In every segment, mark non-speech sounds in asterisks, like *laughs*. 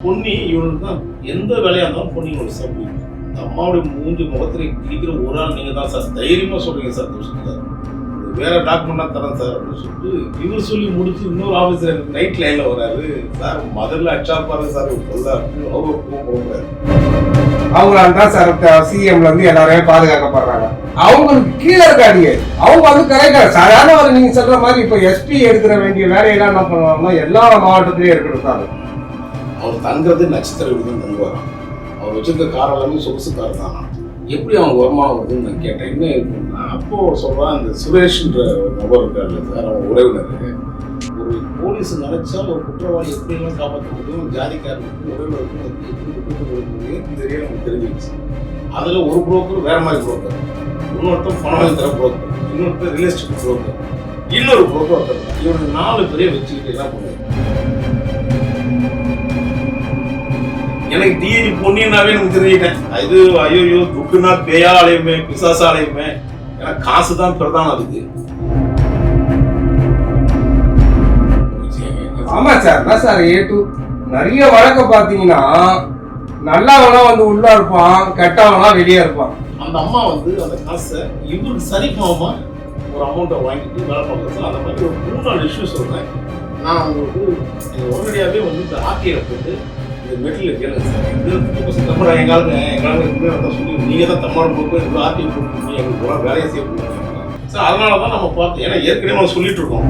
பொன்னி இவனுக்கு தான் எந்த வேலையாக இருந்தாலும் பொன்னி ஒரு சார் இந்த அம்மாவுடைய மூஞ்சி முகத்துல கிழிக்கிற ஒரு ஆள் நீங்கள் தான் சார். தைரியமாக சொல்கிறீங்க சார் தோஷம் சார் வேற டாக்குமெண்ட்லாம் தரேன் சார் அப்படின்னு சொல்லிட்டு இவர் சொல்லி முடிச்சு இன்னொரு ஆஃபீஸர் நைட் லைனில் வராரு. சார் மதுரில் அச்சா பாருங்க சார் சொல்ல அப்படின்னு அவர் போகிறாரு அவங்களால தான் சார் சிஎம்ல இருந்து எல்லாரையும் பாதுகாக்கப்படுறாங்க. அவங்களுக்கு கீழே இருக்காடியே அவங்க வந்து கரெக்டாக சாதாரண நீங்க சொல்ற மாதிரி இப்போ எஸ்பி எடுக்கிற வேண்டிய வேலையெல்லாம் என்ன பண்ணுவாங்கன்னா எல்லா மாவட்டத்திலயும் இருக்கணும் சார். அவர் தங்குறது நட்சத்திர விடுதல் தங்குவாராம் அவர் வச்சிருக்க கார் எல்லாமே சொகுசு கார் தானா. எப்படி அவன் வருமானம் வருதுன்னு நான் கேட்டேன். என்ன இருக்குன்னா அப்போது சொல்கிறான் இந்த சுரேஷ்ன்ற ஒரு நபர் இருக்கார்ல சார் அவன் உறவினர். ஒரு போலீஸ் நினைச்சா ஒரு குற்றவாளி எப்படியெல்லாம் காப்பாற்ற முடியும்? ஜாதிக்காரனுக்கு உறவினருக்கும் எப்படி குற்றம் கொடுக்க முடியும் இது நமக்கு தெரிஞ்சிருச்சு. அதில் ஒரு புரோக்கர் வேற மாதிரி புரோக்கர் இன்னொருத்தர் பணம் வாங்கி தர புரோக்கர் இன்னொருத்தர் ரியல் எஸ்டேட் புரோக்கர் இன்னொரு புரோக்கர் ஒருத்தர் இவனுக்கு நாலு பேரையும் வச்சுக்கிட்டு என்ன பண்ணுவாங்க எனக்கு டிஏடி பொன்னினாவே எனக்கு தெரிஞ்சுட்டேன் இது ஐயோ துட்டுனா பேயா அலையுமே பிசாசா அலையுமே ஏன்னா காசு தான் பிரதானம் அதுக்கு. ஆமா சார் என்ன சார் ஏ டு நிறைய வழக்க பாத்தீங்கன்னா நல்லவனா வந்து உள்ள இருப்பான் கெட்டவனா வெளியே இருப்பான். அந்த அம்மா வந்து அந்த காசை இவருக்கு சரி பாவமா ஒரு அமௌண்ட்டை வாங்கிட்டு வேலை பார்க்குறது அந்த மாதிரி ஒரு மூணு நாலு இஷ்யூ சொல்றேன். நான் உங்களுக்கு உடனடியாகவே வந்து இந்த ஆர்டிஐ போட்டு இந்த மெட்டீரியல் கேளுங்க சார். இது ஃபிஃப்டி பர்சன்ட் தமிழ் எங்காலுங்க எங்களால் இதுவே வந்தால் சொல்லி நீங்கள் தான் தமிழ் போட்டு இவ்வளோ ஆர்டி போட்டு எங்களுக்கு போகலாம் வேலையை செய்ய முடியும் சார் அதனால தான் நம்ம பார்த்தோம் ஏன்னா ஏற்கனவே நம்ம சொல்லிட்டு இருக்கோம்.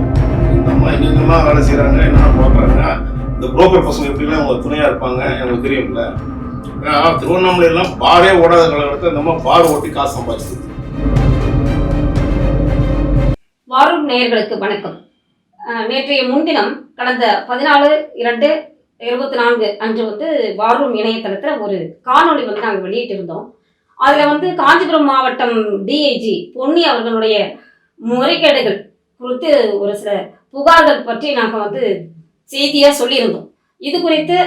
இந்த அம்மா எங்கெங்கெல்லாம் வேலை செய்கிறாங்க என்ன பார்க்குறாங்க? இந்த புரோக்கர் பசங்க எப்படிலாம் அவங்க துணையாக இருப்பாங்க எனக்கு தெரியும்ல. ஆனால் திருவண்ணாமலையெல்லாம் பாரே ஓடாத காலகட்டத்தில் இந்த பார் ஓட்டி காசு சம்பாதிச்சது வாரும் நேயர்களுக்கு வணக்கம். நேற்றைய முன்தினம் கடந்த பதினாலு இரண்டு இருபத்தி நான்கு அன்று வந்து வார்ரூம் இணையதளத்தில் ஒரு காணொலி வந்து நாங்கள் வெளியிட்டிருந்தோம். அதில் வந்து காஞ்சிபுரம் மாவட்டம் டிஐஜி பொன்னி அவர்களுடைய முறைகேடுகள் குறித்து ஒரு சில புகார்கள் பற்றி நாங்கள் வந்து செய்தியாக சொல்லியிருந்தோம். இது குறித்து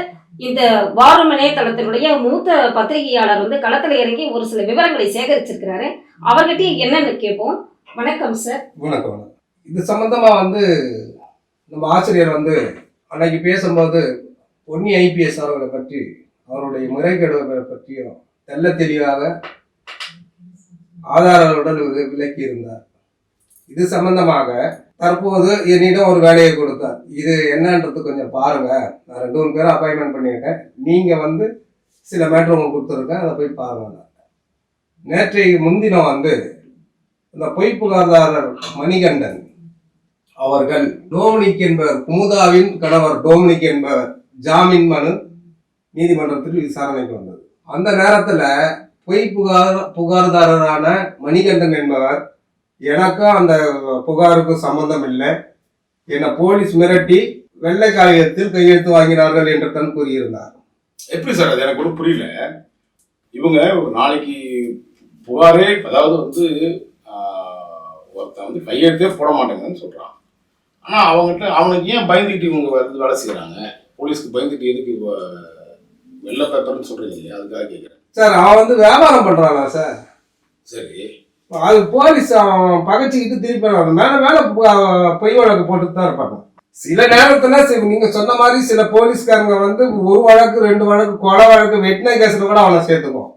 இந்த வாரம் இணையதளத்தினுடைய மூத்த பத்திரிகையாளர் வந்து களத்தில் இறங்கி ஒரு சில விவரங்களை சேகரிச்சிருக்கிறாரு. அவர்கிட்ட என்னன்னு கேட்போம். வணக்கம் சார் வணக்கம் வணக்கம். இது சம்பந்தமா வந்து நம்ம ஆசிரியர் வந்து அன்னைக்கு பேசும்போது பொன்னி ஐபிஎஸ் அவர்களை பற்றி அவருடைய முறைகேடுகளை பற்றியும் தெல்ல தெளிவாக ஆதாரங்களுடன் வி- விளக்கி இருந்தார் இது சம்பந்தமாக தற்போது என்னிடம் ஒரு வேலையை கொடுத்தார். இது என்னன்றது கொஞ்சம் பாருங்க. நான் ரெண்டு மூணு பேரும் அப்பாயின்மெண்ட் பண்ணியிருக்கேன். நீங்க வந்து சில மேட்ரு உங்களுக்கு கொடுத்துருக்கேன். அதை போய் பாருங்க. நேற்றைக்கு முன்தினம் வந்து இந்த பொய் புகார்தாரர் மணிகண்டன் அவர்கள் டோமினிக் என்பவர் குமுதாவின் கணவர் டோமினிக் என்பவர் ஜாமீன் மனு நீதிமன்றத்தில் விசாரணைக்கு வந்தது. அந்த நேரத்தில் பொய் புகார் புகார்தாரரான மணிகண்டன் என்பவர் எனக்கும் அந்த புகாருக்கும் சம்பந்தம் இல்லை. என்னை போலீஸ் மிரட்டி வெள்ளை காகிதத்தில் கையெழுத்து வாங்கினார்கள் என்று தான் கூறியிருந்தார். எப்படி சார் அது? எனக்கு கூட புரியல. இவங்க ஒரு நாளைக்கு புகாரே அதாவது வந்து ஒருத்தன் வந்து கையெழுத்தே போட மாட்டேங்கன்னு சொல்கிறான் ஆனால் அவங்ககிட்ட அவனுக்கு ஏன் பயந்துக்கிட்டு இவங்க வந்து வேலை செய்கிறாங்க போலீஸ்க்கு பயந்துட்டு எதுக்கு வெள்ளை பேப்பர்னு சொல்றீங்க இல்லையா? அதுக்காக கேட்குறேன் சார் அவன் வந்து வியாபாரம் பண்றானா சார்? சரி. அது போலீஸ் அவன் பகைச்சிக்கிட்டு திருப்பி மேல மேல பொய் வழக்கு போட்டு தான் இருப்பாங்க. சில நேரத்துல நீங்க சொன்ன மாதிரி சில போலீஸ்காரங்க வந்து ஒரு வழக்கு ரெண்டு வழக்கு கொலை வழக்கு வெட்டின கேஸ்ல கூட அவனை சேர்த்துக்கும்.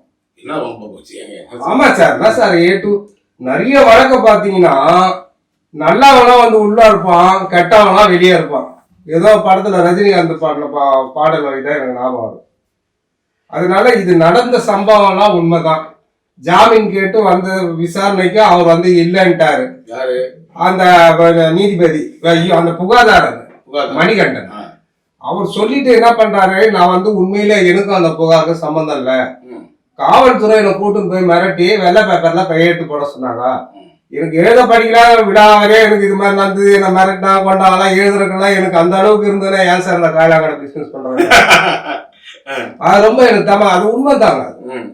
ஆமா சார் என்ன சார் ஏ டு நிறைய வழக்க பாத்தீங்கன்னா நல்லவனா வந்து உள்ள இருப்பான் கெட்டவனா வெளியே இருப்பான். ஏதோ படத்துல ரஜினிகாந்த் பாடல பா பாடல் வரிதான் எனக்கு ஞாபகம் வரும் அதனால இது நடந்த சம்பவம்லாம் உண்மைதான். ஜாமீன் கேட்டு வந்த விசாரணைக்கு அவர் வந்து இல்லைன்ட்டாரு. அந்த நீதிபதி அந்த புகார்தாரர் புகார் மணிகண்டன். அவர் சொல்லிட்டு என்ன பண்றாரு நான் வந்து உண்மையிலே எனக்கும் அந்த புகாருக்கு சம்பந்தம் இல்ல. காவல்துறை என்னை கூட்டிட்டு போய் மிரட்டி வெள்ளை பேப்பர்ல கையெழுத்து போட சொன்னாங்க. எனக்கு எழுத படிக்கலாம் விடாமலே எனக்கு இது மாதிரி நடந்தது என்ன மிரட்டினா கொண்டாங்களாம் எழுதுறதுக்கெல்லாம் எனக்கு அந்த அளவுக்கு இருந்ததுன்னா ஏன் சார் இந்த காயலாங்கடை பிசினஸ் பண்றாங்க *laughs* அது ரொம்ப எனக்கு தம அது உண்மைதாங்க ம்.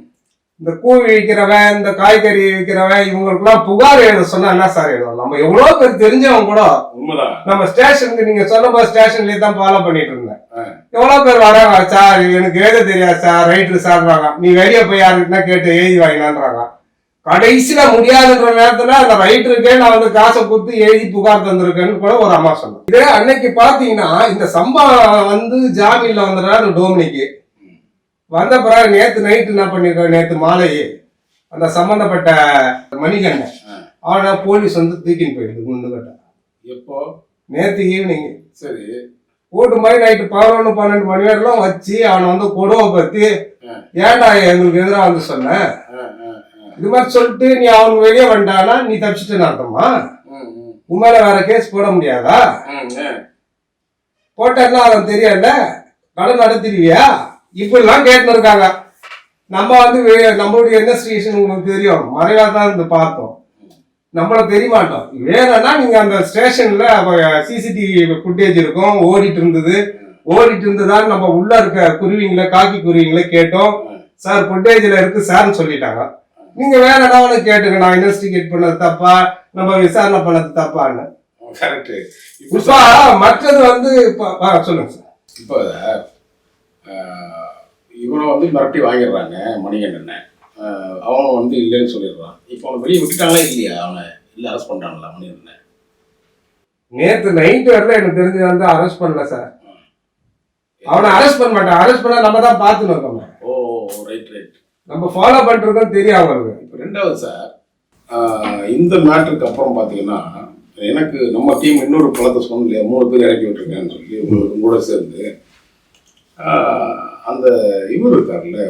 இந்த கூழ் விற்கிறவன் இந்த காய்கறி விற்கிறவன் இவங்களுக்குலாம் புகார் எழுத சொன்னா என்ன சார் எழுதும் நம்ம எவ்வளவு பேர் தெரிஞ்சவங்க கூட நம்ம ஸ்டேஷனுக்கு நீங்க சொன்ன போது ஸ்டேஷன்லயே தான் ஃபாலோ பண்ணிட்டு இருந்தேன். ஆ. எவ்வளவு பேர் வராங்க சார் எனக்கு எழுத தெரியாது சார் ரைட்டு சார்றாங்க நீ வெளியே போய் யாருக்கிட்ட கேட்டு எழுதி வாங்கினான்றாங்க. கடைசியில முடியாதுன்ற நேரத்துல அந்த ரைட்டருக்கே நான் வந்து காசை கொடுத்து எழுதி புகார் தந்திருக்கேன்னு கூட ஒரு அம்மா சொன்னேன் இதே அன்னைக்கு பாத்தீங்கன்னா இந்த சம்பவம் வந்து ஜாமீன்ல வந்துடுறாரு டோமினிக்கு. வந்த பிறகு நேத்து நைட்டு என்ன பண்ணிருக்காரு? நேத்து மாலை அந்த சம்பந்தப்பட்ட மணிகண்டன் அவனை போலீஸ் வந்து தூக்கின்னு போயிடுது குண்டு கட்ட எப்போ? நேத்து ஈவினிங் சரி. கூட்டு மாதிரி நைட்டு பதினொன்று பன்னெண்டு மணி வரைக்கும் வச்சு அவனை வந்து கொடுவை பத்தி ஆ. ஏன்டா எங்களுக்கு எதிராக வந்து சொன்ன? ஆ, ஆ, ஆ. இது மாதிரி சொல்லிட்டு நீ அவனுக்கு வெளியே வந்துட்டானா நீ தப்பிச்சிட்டேன்னு அர்த்தமா? மேல வேற கேஸ் போட முடியாதா. போட்டேன்னா அவன் தெரியல. கடன் நடத்திடுவியா? இப்படிலாம் கேட்டுன்னு இருக்காங்க. நம்ம வந்து நம்மளுடைய இன்வெஸ்டிகேஷன் உங்களுக்கு தெரியும். மறைவா தான் இருந்து பார்த்தோம். நம்மள தெரிய மாட்டோம். வேணும்னா நீங்க அந்த ஸ்டேஷன்ல சிசிடிவி ஃபுட்டேஜ் இருக்கும். ஓடிட்டு இருந்தது. ஓடிட்டு இருந்ததான்னு நம்ம உள்ள இருக்க குருவிங்களை காக்கி குருவிங்களை கேட்டோம். சார் ஃபுட்டேஜ்ல இருக்கு சார்னு சொல்லிட்டாங்க. நீங்க வேற ஏதாவது கேட்டுங்க நான் இன்வெஸ்டிகேட் பண்ணது தப்பா? நம்ம விசாரணை பண்ணது தப்பான்னு கரெக்ட் இப்போ மற்றது வந்து சொல்லுங்க சார். இப்போ இவனை வந்து மிரட்டி வாங்கிடுறாங்க மணிகண்டனை அவன் வந்து இல்லைன்னு சொல்லிடுறான். இப்போ அவனை வெளியே விட்டுட்டாங்களா இல்லையா? அவனை இல்லை அரெஸ்ட் பண்ணிட்டாங்களா மணிகண்டனை நேத்து நைட் வரல எனக்கு தெரிஞ்சு வந்து அரெஸ்ட் பண்ணல சார். அவனை அரெஸ்ட் பண்ண மாட்டான். அரெஸ்ட் பண்ணா நம்ம தான் பார்த்துன்னு இருக்கோம் ஓ ரைட் ரைட் நம்ம ஃபாலோ பண்றதும் தெரியும் அவங்களுக்கு இப்போ ரெண்டாவது சார் இந்த மேட்ருக்கு அப்புறம் பார்த்தீங்கன்னா எனக்கு நம்ம டீம் இன்னொரு பழத்தை சொன்னோம் இல்லையா மூணு பேர் இறக்கி விட்டுருக்கேன்னு சொல்லி உங்க கூட சேர்ந்து. அந்த இவர் இருக்கார்ல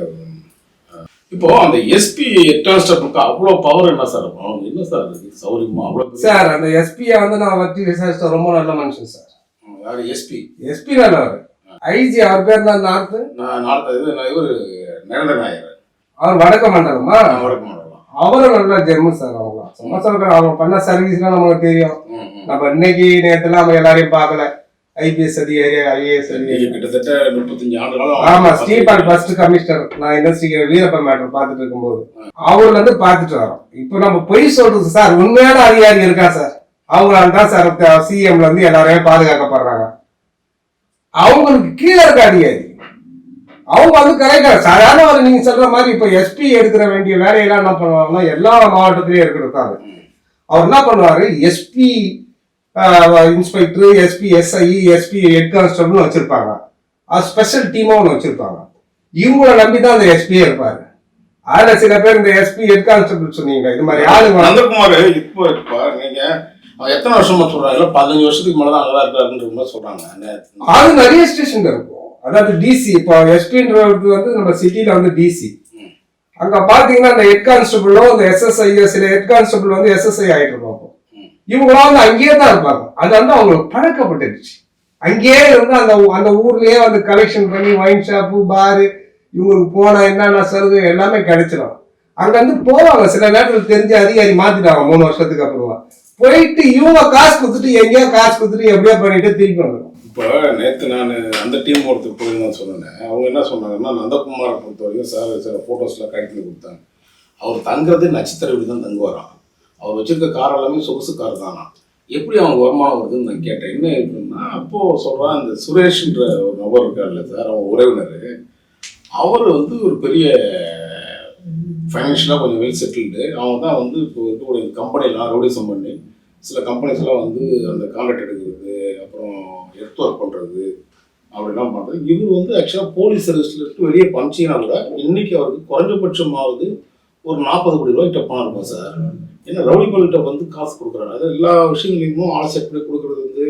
இப்போ அந்த எஸ்பி எட்டான்ஸ்டப்புக்கு அவ்வளோ பவர் என்ன சார் அவங்க என்ன சார் இருக்கு சௌரியமா? அவ்வளோ சார் அந்த எஸ்பியை வந்து நான் வச்சு விசாரிச்ச ரொம்ப நல்ல மனுஷன் சார். யார்? எஸ்பி எஸ்பி நல்லவர் ஐஜி அவர்? பேர் தான் நார்த்து நான் நாலு இது நான் இவர் நரேந்திர நாயர். அவர் வடக்க மண்டலமா வடக்கு மாடலாம் அவரும் நல்ல ஜெம்மு சார் அவங்க. சும்மா சொல்றேன் அவங்க பண்ண சர்வீஸ்லாம் நமக்கு தெரியும். நம்ம இன்னைக்கு நேரத்துல நம்ம எல்லாரையும் பார்க்கல. ஐபிஎஸ் அதிகாரி ஐஏஎஸ் அதிகாரி. கிட்டத்தட்ட முப்பத்தஞ்சு ஆமா ஸ்டீபன் ஃபர்ஸ்ட் கமிஷனர் நான் இன்வெஸ்டிகேட் வீரப்பன் மேட்டர் பார்த்துட்டு இருக்கும்போது. அவர்ல இருந்து பார்த்துட்டு வரோம். இப்போ நம்ம பொய் சொல்றது சார் உண்மையான அதிகாரி இருக்கா சார் அவங்களால தான் சார் சிஎம்ல இருந்து எல்லாரையும் பாதுகாக்கப்படுறாங்க. அவங்களுக்கு கீழே இருக்க அதிகாரி. அவங்க வந்து கரெக்டா சாதாரண ஒரு நீங்க சொல்ற மாதிரி இப்போ எஸ்பி எடுக்கிற வேண்டிய வேலையெல்லாம் என்ன பண்ணுவாங்கன்னா எல்லா மாவட்டத்திலயும் இருக்கிறது தான் அது. அவர் என்ன பண்ணுவாரு? SP inspector SP SI SP head கான்ஸ்டபிள்னு வச்சிருப்பாங்க. அது ஸ்பெஷல் டீமா ஒன்று வச்சிருப்பாங்க. இவங்கள நம்பி தான் அந்த எஸ்பியே இருப்பாரு. அதுல சில பேர் இந்த எஸ்பி ஹெட் கான்ஸ்டபிள் சொன்னீங்க. இது மாதிரி ஆளுங்க நந்தகுமார் இப்போ இப்போ நீங்க எத்தனை வருஷமா சொல்றாங்க பதினஞ்சு வருஷத்துக்கு மேல தான் அங்கதான் இருக்காருன்ற மாதிரி சொல்றாங்க. அது நிறைய ஸ்டேஷன்ல இருக்கும் அதாவது டிசி இப்போ எஸ்பின்றது வந்து நம்ம சிட்டியில வந்து டிசி அங்க பாத்தீங்கன்னா அந்த ஹெட் கான்ஸ்டபிளோ அந்த எஸ்எஸ்ஐ சில ஹெட் கான்ஸ்டபிள் வந்து எஸ்எஸ்ஐ ஆயிட்டு இருப்பாங்க இவங்களாம் வந்து அங்கேயே தான் இருப்பாங்க. அது வந்து அவங்களுக்கு பழக்கப்பட்டுருச்சு அங்கேயே இருந்து அந்த அந்த ஊர்லயே வந்து கலெக்ஷன் பண்ணி ஒயின் ஷாப்பு பாரு இவங்களுக்கு போனா என்னென்ன சலுகை எல்லாமே கிடைச்சிடும் அங்க வந்து போவாங்க. சில நேரத்தில் தெரிஞ்ச அதிகாரி மாத்திட்டாங்க. மூணு வருஷத்துக்கு அப்புறமா. போயிட்டு இவங்க காசு கொடுத்துட்டு எங்கேயோ காசு கொடுத்துட்டு எப்படியோ பண்ணிட்டு திருப்பி வந்துடும் இப்போ நேற்று நான் அந்த டீம் ஒருத்தர் போயிருந்தேன் சொன்னேன். அவங்க என்ன சொன்னாங்கன்னா நந்தகுமாரை பொறுத்த வரைக்கும் சார் சில ஃபோட்டோஸ்லாம் கட்டி கொடுத்தாங்க. அவர் தங்குறது நட்சத்திர வீடு தான் தங்குவாராம். அவர் வச்சிருக்க கார் எல்லாமே சொகுசு கார் தானா எப்படி அவங்க வருமானம் வருதுன்னு நான் கேட்டேன். என்ன இருக்குன்னா அப்போது சொல்கிறான் இந்த சுரேஷ்ன்ற ஒரு நபர் இருக்கார்ல சார் அவன் உறவினர். அவர் வந்து ஒரு பெரிய ஃபைனான்ஷியலாக கொஞ்சம் வெல் செட்டில்டு அவன் தான் வந்து இப்போ இருக்கக்கூடிய கம்பெனிலாம் ரவுடிசம் பண்ணி சில கம்பெனிஸ்லாம் வந்து அந்த கான்ட்ராக்ட் எடுக்கிறது அப்புறம் எர்த் ஒர்க் பண்ணுறது அப்படிலாம் பண்ணுறது இவர் வந்து ஆக்சுவலாக போலீஸ் சர்வீஸ்ல இருந்து வெளியே பஞ்சினா கூட இன்னைக்கு அவருக்கு குறைஞ்சபட்சமாவது ஒரு நாற்பது கோடி ரூபாய் கிட்ட பணம் இருக்கும் சார். ஏன்னா ரவுடிகள்கிட்ட வந்து காசு கொடுக்குறாங்க அது எல்லா விஷயங்களையும் ஆள் செட் பண்ணி கொடுக்குறது வந்து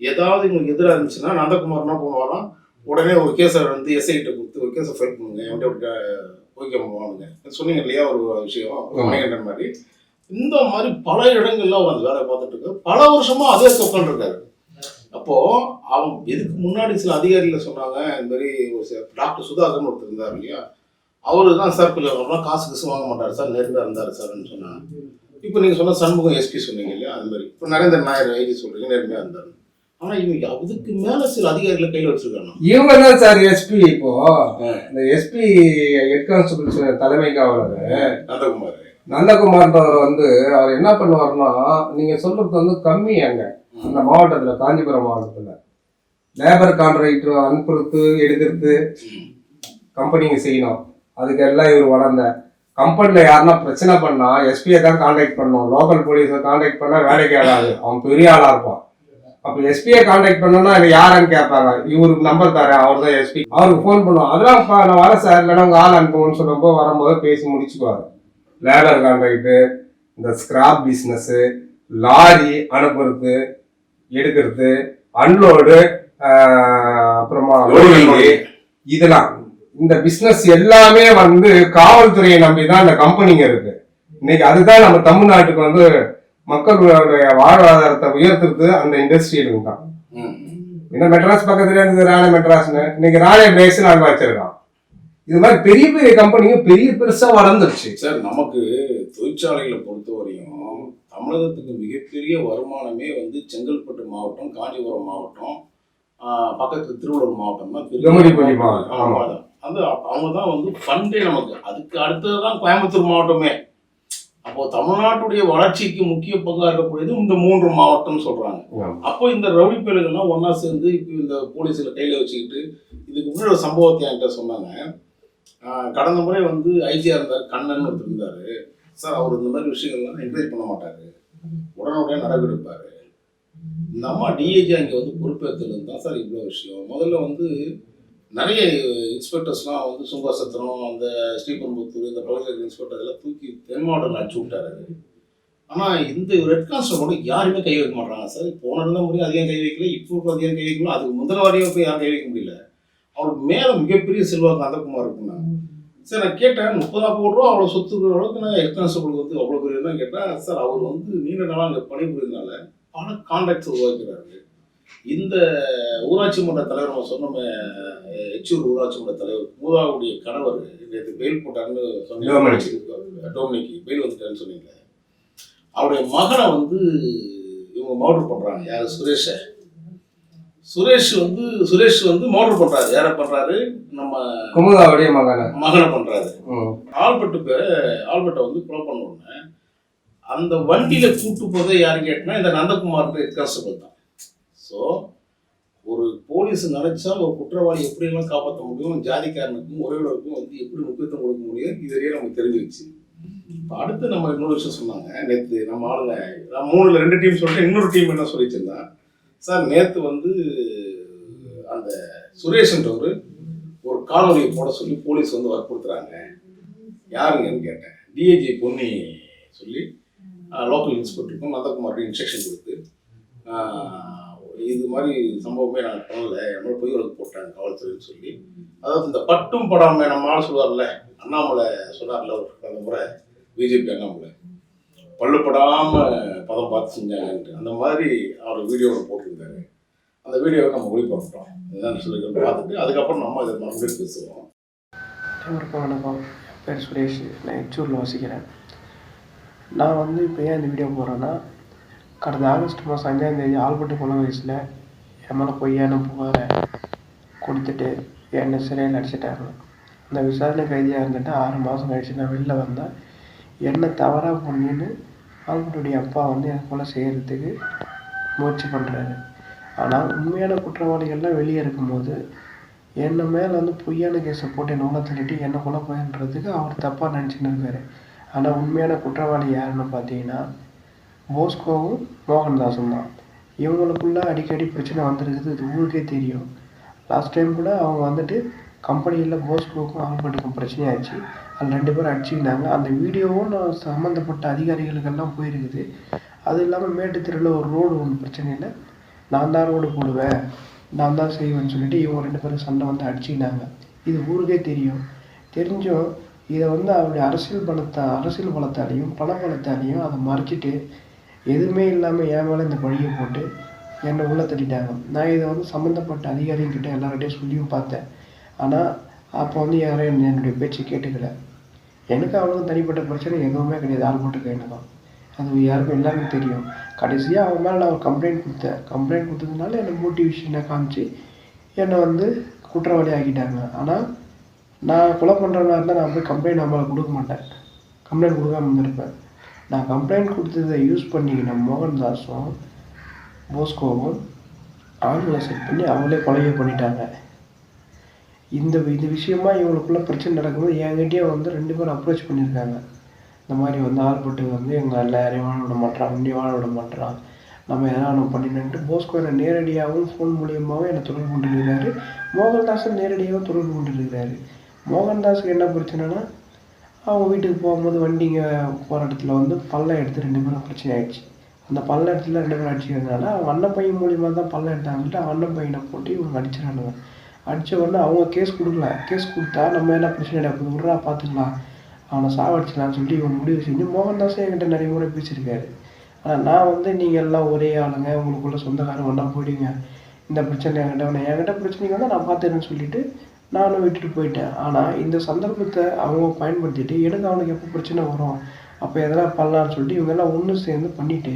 ஏதாவது இவங்களுக்கு எதிராக இருந்துச்சுன்னா நந்தகுமார் என்ன பண்ணுவாராம் உடனே ஒரு கேஸை வந்து எஸ்ஐ கிட்ட கொடுத்து ஒரு கேஸை ஃபைல் பண்ணுங்க என்கிட்ட ஓகே வாங்க. சொன்னீங்க இல்லையா ஒரு விஷயம்? மணிகண்டன் மாதிரி. இந்த மாதிரி பல இடங்கள்ல அவர் அந்த வேலை பார்த்துட்டு இருக்காரு. பல வருஷமா அதே தொக்கல் இருக்காரு. அப்போ அவன் இதுக்கு முன்னாடி சில அதிகாரிகள் சொன்னாங்க இந்த மாதிரி ஒரு சில டாக்டர் சுதாகர்னு ஒருத்தர் இருந்தார் இல்லையா? அவரு தான் சார் அவர்லாம் காசு கிசு வாங்க மாட்டார் சார் நேர்மையாக இருந்தார் சார்னு சொன்னாங்க. இப்போ நீங்கள் சொன்ன சண்முகம் எஸ்பி சொன்னீங்க இல்லையா அது மாதிரி. இப்போ நரேந்திர நாயர் ஐஜி சொல்றீங்க நேர்மையாக இருந்தார். ஆனால் இவங்க அதுக்கு மேலே சில அதிகாரிகளை கையில் வச்சிருக்காங்க. இவங்க தான் சார் எஸ்பி இப்போ? இந்த எஸ்பி ஹெட் கான்ஸ்டபிள் தலைமை காவலர். நந்தகுமார். நந்தகுமார்ன்றவர் வந்து அவர் என்ன பண்ணுவாருன்னா நீங்க சொல்றது வந்து கம்மி அங்க. அந்த மாவட்டத்தில் காஞ்சிபுரம் மாவட்டத்தில். லேபர் கான்ட்ராக்டர் அனுப்புறது எடுக்கிறது கம்பெனிங்க செய்யணும். அதுக்கு எல்லாம் இவர் வளர்ந்த. கம்பெனியில் யாருன்னா பிரச்சனை பண்ணா எஸ்பியை தான் காண்டாக்ட் பண்ணும் லோக்கல் போலீஸை காண்டாக்ட் பண்ணால் வேலைக்கு ஆகாது அவன் பெரிய ஆளாக இருப்பான். அப்போ எஸ்பியை காண்டாக்ட் பண்ணோம்னா இவன் யாருன்னு கேட்பாங்க இவருக்கு நம்பர் தரேன் அவர் தான் எஸ்பி அவருக்கு ஃபோன் பண்ணுவோம் அதெல்லாம் பா- நான் வர சார் இல்லைன்னா உங்கள் ஆள் அனுப்புவோம்னு சொல்லும்போது வரும்போது பேசி முடிச்சுக்குவார். லேபர் கான்ட்ராக்டு இந்த ஸ்கிராப் பிஸ்னஸ்ஸு லாரி அனுப்புறது எடுக்கிறது அன்லோடு அப்புறமா இதெல்லாம். இந்த பிசினஸ் எல்லாமே வந்து காவல்துறையை நம்பி தான் இந்த கம்பெனிங்க இருக்கு. இன்னைக்கு அதுதான் நம்ம தமிழ்நாட்டுக்கு வந்து மக்களுடைய வாழ்வாதாரத்தை உயர்த்துறது அந்த இண்டஸ்ட்ரியிலுங்க தான். இன்னும் மெட்ராஸ் பக்கத்துல இருந்தது? ராணே மெட்ராஸ்னு. இன்னைக்கு ராணே பிரேக்ஸ் நாங்க வச்சிருக்கோம் இது மாதிரி பெரிய பெரிய கம்பெனிங்க பெரிய பெருசா வளர்ந்துருச்சு. சார் நமக்கு தொழிற்சாலைகளை பொறுத்தவரையும் தமிழகத்துக்கு மிகப்பெரிய வருமானமே வந்து செங்கல்பட்டு மாவட்டம் காஞ்சிபுரம் மாவட்டம் பக்கத்து திருவள்ளூர் மாவட்டம் தான் பெரிய கும்மிடிப்பூண்டி மாவட்டம், ஆமா. ஆமா. அது அவங்க தான் வந்து ஃபண்டே நமக்கு. அதுக்கு அடுத்தது தான் கோயம்புத்தூர் மாவட்டமே. அப்போ தமிழ்நாட்டுடைய வளர்ச்சிக்கு முக்கிய பங்கா இருக்கக்கூடியது இந்த மூன்று மாவட்டம் சொல்றாங்க. அப்போ இந்த ரவுடி பேர்கள்லாம் ஒண்ணா சேர்ந்து இப்போ இந்த போலீஸில் கையில் வச்சுக்கிட்டு இதுக்கு முன்னாடி ஒரு சம்பவத்தை என்கிட்ட சொன்னாங்க. கடந்த முறை வந்து ஐஜியா இருந்தார் கண்ணன் ஒருத்தர் இருந்தார். சார் அவர் இந்த மாதிரி விஷயங்கள்லாம் என்கரேஜ் பண்ண மாட்டார். உடனுடைய நடவடிப்பார் இந்த அம்மா டிஏஜி அங்கே வந்து பொறுப்பேற்றுறது தான் சார் இவ்வளோ விஷயம். முதல்ல வந்து நிறைய இன்ஸ்பெக்டர்ஸ்லாம் வந்து சுங்காசத்திரம் அந்த ஸ்ரீபெரும்புத்தூர் இந்த பகுதியில் இன்ஸ்பெக்டர் எல்லாம் தூக்கி தென் அடிச்சு விட்டாரு. ஆனால் இந்த ரெட் கான்ஸ்டபிளோட யாருமே கை வைக்க மாட்டாங்க சார். போன இருந்த முடியும் அதிகம் கை வைக்கல இப்போ அதிகம் கை வைக்கணும் அதுக்கு முதல் வாரியம் போய் யாரும் கை வைக்க முடியல. அவருக்கு மேலே மிகப்பெரிய செல்வாக்கு அந்தகுமார் இருக்குன்னா சரி நான் கேட்டேன். முப்பது நாற்பது ரூபா அவ்வளோ சொத்து இருக்கிற அளவுக்கு நான் கான்ஸ்டபிளுக்கு வந்து அவ்வளோ பெரிய தான் கேட்டேன். சார் அவர் வந்து நீண்ட நாளாக அங்கே பணிபுரிந்தனால பல கான்டாக்ட்ஸ் உருவாக்கிறாரு. இந்த ஊராட்சி மன்ற தலைவர் நம்ம சொன்னோமே எச்சூர் ஊராட்சி மன்ற தலைவர் மூதாவுடைய கணவர் நேற்று பெயில் போட்டாருன்னு. சொன்னீங்க. டோமினிக்கு பெயில் வந்துட்டாருன்னு சொன்னீங்க அவருடைய மகனை வந்து இவங்க மோட்டர் பண்றாங்க. யாரு? சுரேஷ. சுரேஷ் வந்து சுரேஷ் வந்து மோட்டர் பண்றாரு யாரை பண்றாரு நம்ம குமுதாவுடைய மகன். மகனை பண்றாரு. ஆல்பர்ட் பேரை ஆல்பர்ட்டை வந்து கொலை பண்ண உடனே அந்த வண்டியில கூட்டு போதே யாரு கேட்டனா இந்த நந்தகுமார் கான்ஸ்டபிள் தான். ஸோ ஒரு போலீஸ் நினைச்சா ஒரு குற்றவாளி எப்படியெல்லாம் காப்பாற்ற முடியும் ஜாதிக்காரனுக்கும் உறவினருக்கும் வந்து எப்படி முக்கியத்துவம் கொடுக்க முடியும் இதுவரையே நமக்கு தெரிஞ்சிருச்சு. இப்போ அடுத்து நம்ம இன்னொரு விஷயம் சொன்னாங்க நேற்று நம்ம ஆளுங்க நான் மூணுல ரெண்டு டீம் சொல்லிட்டு இன்னொரு டீம் என்ன சொல்லிச்சிருந்தா சார் நேற்று வந்து அந்த சுரேஷ்ன்றவர் ஒரு காணொலியை போட சொல்லி போலீஸ் வந்து வற்புறுத்துறாங்க. யாருங்கன்னு கேட்டேன். டிஏஜி பொன்னி சொல்லி லோக்கல் இன்ஸ்பெக்டருக்கும் நந்தகுமாருக்கு இன்ஸ்ட்ரக்ஷன் கொடுத்து இது மாதிரி சம்பவமே நாங்கள் பண்ணல. என்னோட பொய் வழக்கு போட்டாங்க காவல்துறைன்னு சொல்லி. அதாவது இந்த பட்டும் படாமல் நம்ம ஆள் சொல்லுவார்ல அண்ணாமலை சொன்னார்ல ஒரு முறை பிஜேபி அண்ணாமலை. பள்ளுப்படாம பதம் பார்த்து செஞ்சாங்கன்ட்டு. அந்த மாதிரி அவர் வீடியோவில் போட்டிருந்தாரு. அந்த வீடியோவை நம்ம ஒளிபரப்பிட்டோம் என்னென்னு சொல்லி பார்த்துட்டு அதுக்கப்புறம் நம்ம இதை மறுபடியும் பேசுவோம். வணக்கம் என் பேர் சுரேஷ். நான் எச்சூரில் வசிக்கிறேன். நான் வந்து இப்போ ஏன் இந்த வீடியோ போடுறேன்னா கடந்த ஆகஸ்ட் மாதம் அஞ்சாந்தேதி ஆல்பர்ட் கொலை வயசில் என் மேலே பொய்யான புகாரை கொடுத்துட்டு என்னை சிறையில் அடிச்சிட்டாங்க. அந்த விசாரணை கைதியாக இருந்துட்டு ஆறு மாதம் கழிச்சு நான் வெளில வந்தேன். என்னை தவறாக பண்ணின்னு ஆல்பர்ட்டுடைய அப்பா வந்து என் போல் செய்கிறதுக்கு முயற்சி பண்ணுறாரு ஆனால் உண்மையான குற்றவாளிகள்லாம் வெளியே இருக்கும்போது என்னை மேலே வந்து பொய்யான கேஸை போட்டு என்னை உள்ள தள்ளிட்டு என்னை கொலை போயின்றதுக்கு அவர் தப்பாக நினச்சின்னு இருக்காரு. ஆனால் உண்மையான குற்றவாளி யாருன்னு பார்த்தீங்கன்னா போஸ்கோவும் மோகன்தாஸும் தான். இவங்களுக்குள்ள அடிக்கடி பிரச்சனை வந்திருக்குது இது ஊருக்கே தெரியும். லாஸ்ட் டைம் கூட அவங்க வந்துட்டு கம்பெனியில் போஸ்கோவுக்கும் ஆல்பர்ட்டுக்கும் பிரச்சனையாச்சு அதில் ரெண்டு பேரும் அடிச்சுக்கினாங்க அந்த வீடியோவும் நான் சம்மந்தப்பட்ட அதிகாரிகளுக்கெல்லாம் போயிருக்குது. அது இல்லாமல் மேட்டுத்தெருவில் ஒரு ரோடு ஒன்று பிரச்சனையில் நான் தான் ரோடு போடுவேன். நான் தான் செய்வேன்னு சொல்லிட்டு இவங்க ரெண்டு பேரும் சண்டை வந்து அடிச்சுக்கினாங்க இது ஊருக்கே தெரியும். தெரிஞ்சும் இதை வந்து அவருடைய அரசியல் பலத்தை அரசியல் பலத்தாலையும் பண பலத்தாலையும் அதை மறைச்சிட்டு எதுவுமே இல்லாமல் என் மேலே இந்த பழியை போட்டு என்னை உள்ளே தள்ளிட்டாங்க நான் இதை வந்து சம்மந்தப்பட்ட அதிகாரிகிட்ட எல்லார்கிட்டையும் சொல்லியும் பார்த்தேன். ஆனால் அப்போ வந்து யாரும் என்னுடைய பேச்சு கேட்டுக்கல. எனக்கு அவனுக்கும் தனிப்பட்ட பிரச்சனை எதுவுமே கிடையாது. ஆல்போட்டுக்கு எனக்கு தான் அது யாருக்கும் எல்லாருக்கும் தெரியும். கடைசியாக அவன் மேலே நான் ஒரு கம்ப்ளைண்ட் கொடுத்தேன். கம்ப்ளைண்ட் கொடுத்ததுனால என்னை மோட்டிவேஷனை காமிச்சு என்னை வந்து குற்றவாளி ஆக்கிட்டாங்க. ஆனால் நான் கொலை பண்ணுறவனா இருந்தால் நான் போய் கம்ப்ளைண்ட் நம்மளை கொடுக்க மாட்டேன். கம்ப்ளைண்ட் கொடுக்காம இருந்திருப்பேன். நான் கம்ப்ளைண்ட் கொடுத்ததை யூஸ் பண்ணிக்கின மோகன்தாஸும் போஸ்கோவும் ஆளுங்களை செட் பண்ணி அவங்களே கொலையை பண்ணிட்டாங்க. இந்த இந்த விஷயமா இவங்களுக்குள்ள பிரச்சனை நடக்கும்போது என்கிட்டயே வந்து ரெண்டு பேரும் அப்ரோச் பண்ணியிருக்காங்க. இந்த மாதிரி வந்து ஆல்பர்ட் வந்து எங்கள் எல்லாரையும் வாழ விட மாட்டான் உன்னை வாழ விட மாட்டான் நம்ம எதனா ஒன்று பண்ணிட்டு போஸ்கோ என்னை நேரடியாகவும் ஃபோன் மூலியமாகவும் என்னை தொடர்பு கொண்டிருக்கிறாரு. மோகன்தாஸும் நேரடியாகவும் தொடர்பு கொண்டிருக்கிறாரு. மோகன்தாஸுக்கு என்ன பிரச்சனைனா அவங்க வீட்டுக்கு போகும்போது வண்டிங்க போகிற இடத்துல வந்து பள்ளம் எடுத்து ரெண்டு பேரும் பிரச்சனை ஆயிடுச்சு. அந்த பல்ல இடத்துல ரெண்டு பேரும் அடிச்சுக்கிறதுனால அவங்க அண்ணன் பையன் மூலியமாக தான் பள்ளம் எடுத்தாங்கன்ட்டு அவன் அண்ணன் பையனை போட்டு இவங்க அடிச்சிடறானுங்க. அடித்த உடனே அவங்க கேஸ் கொடுக்கல. கேஸ் கொடுத்தா நம்ம என்ன பிரச்சனை அப்படி விட்றா பார்த்துக்கலாம். அவனை சாவடிச்சலாம்னு சொல்லிட்டு இவன் முடிவு செஞ்சு மோகன்தாஸும் என்கிட்ட நிறைய முறை பேசியிருக்காரு. ஆனால் நான் வந்து நீங்கள் எல்லாம் ஒரே ஆளுங்க. உங்களுக்குள்ள சொந்தக்காரங்க ஒன்றா போயிடுங்க. இந்த பிரச்சனை என்கிட்ட அவனை என்கிட்ட பிரச்சனைக்கு வந்தால் நான் பார்த்துக்கிறேன்னு சொல்லிட்டு நானும் விட்டுட்டு போயிட்டேன். ஆனால் இந்த சந்தர்ப்பத்தை அவங்க பயன்படுத்திட்டு எனக்கு அவனுக்கு எப்போ பிரச்சனை வரும்? அப்போ எதனா பண்ணலான்னு சொல்லிட்டு இவங்கெல்லாம் ஒன்று சேர்ந்து பண்ணிவிட்டு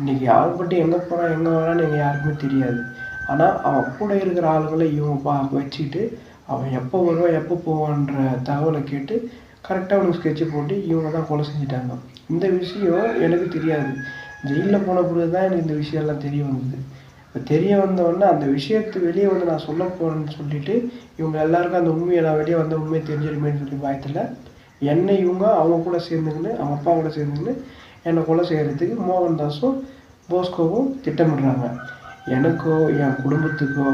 இன்னைக்கு ஆள்பட்டு எங்கே போகிறான் எங்கே வரான்னு எங்கள் யாருக்குமே தெரியாது. ஆனால் அவன் கூட இருக்கிற ஆளுங்களை இவங்க பா வச்சுக்கிட்டு அவன் எப்போ வருவான் எப்போ போவான்ற தகவலை கேட்டு கரெக்டாக அவனுக்கு ஸ்கெட்சு போட்டு இவங்க தான் கொலை செஞ்சுட்டாங்க. இந்த விஷயம் எனக்கு தெரியாது. ஜெயிலில் போன பிறகு தான் எனக்கு இந்த விஷயம்லாம் தெரிய வந்தது. இப்போ தெரிய வந்தவொடனே அந்த விஷயத்தை வெளியே வந்து நான் சொல்ல போகிறேன்னு சொல்லிட்டு இவங்க எல்லாருக்கும் அந்த உண்மையை நான் வெளியே வந்த உண்மையை தெரிஞ்சிருமேன்னு சொல்லி பயத்தில் என்னை இவங்க அவங்க கூட சேர்ந்துக்கின்னு அவங்க அப்பா கூட சேர்ந்துக்கின்னு என்னை கொலை செய்கிறதுக்கு மோகன்தாஸும் போஸ்கோவும் திட்டமிடுறாங்க. எனக்கோ என் குடும்பத்துக்கோ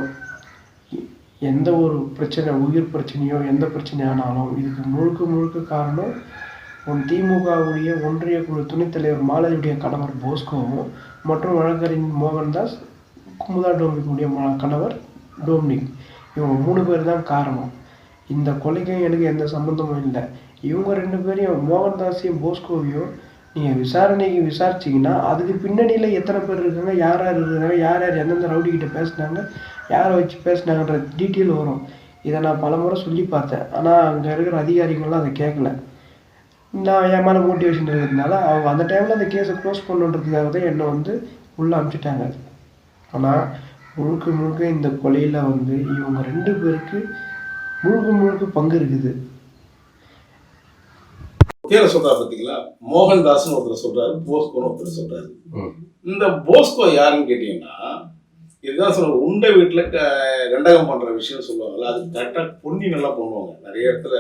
எந்த ஒரு பிரச்சனை உயிர் பிரச்சனையோ எந்த பிரச்சனையானாலும் இதுக்கு முழுக்க முழுக்க காரணம் உன் திமுகவுடைய ஒன்றிய குழு துணைத் தலைவர் மாலதியுடைய கணவர் போஸ்கோவும் மற்றும் வழக்கறிஞர் மோகன்தாஸ் குமுதா டோமிக்குடைய கணவர் டோம்னிக். இவங்க மூணு பேர் தான் காரணம். இந்த கொலைக்கும் எனக்கு எந்த சம்மந்தமும் இல்லை. இவங்க ரெண்டு பேரையும் மோகன்தாஸையும் போஸ்கோவையும் நீங்கள் விசாரணைக்கு விசாரிச்சிங்கன்னா அதுக்கு பின்னணியில் எத்தனை பேர் இருக்காங்க யார் யார் இருக்காங்க யார் யார் எந்தெந்த ரவுடிக்கிட்ட பேசினாங்க பேசுனாங்க யாரை வச்சு பேசுனாங்கன்ற டீட்டெயில் வரும். இதை நான் பலமுறை சொல்லி பார்த்தேன். ஆனால் அங்கே இருக்கிற அதிகாரிகள்லாம் அதை கேட்கல. நான் என் மேலே மோட்டிவேஷன் இருக்கிறதுனால அவங்க அந்த டைமில் அந்த கேஸை க்ளோஸ் பண்ணுன்றதுக்காக தான் என்னை வந்து உள்ளே அனுப்பிச்சிட்டாங்க. ஆனால் முழுக்க முழுக்க இந்த கொலையில் வந்து இவங்க ரெண்டு பேருக்கு முழுக்க முழுக்க பங்கு இருக்குது. பேரை சொல்றாரு பாத்தீங்களா? மோகன்தாஸ்னு ஒருத்தர் சொல்றாரு போஸ்கோன்னு ஒருத்தர் சொல்றாரு. இந்த போஸ்கோ யாருன்னு கேட்டீங்கன்னா இதுதான் சொல்ற உண்டை வீட்டுல க- ரெண்டகம் பண்ற விஷயம் சொல்லுவாங்கல்ல அது கரெக்டா பொன்னி நல்லா பண்ணுவாங்க. நிறைய இடத்துல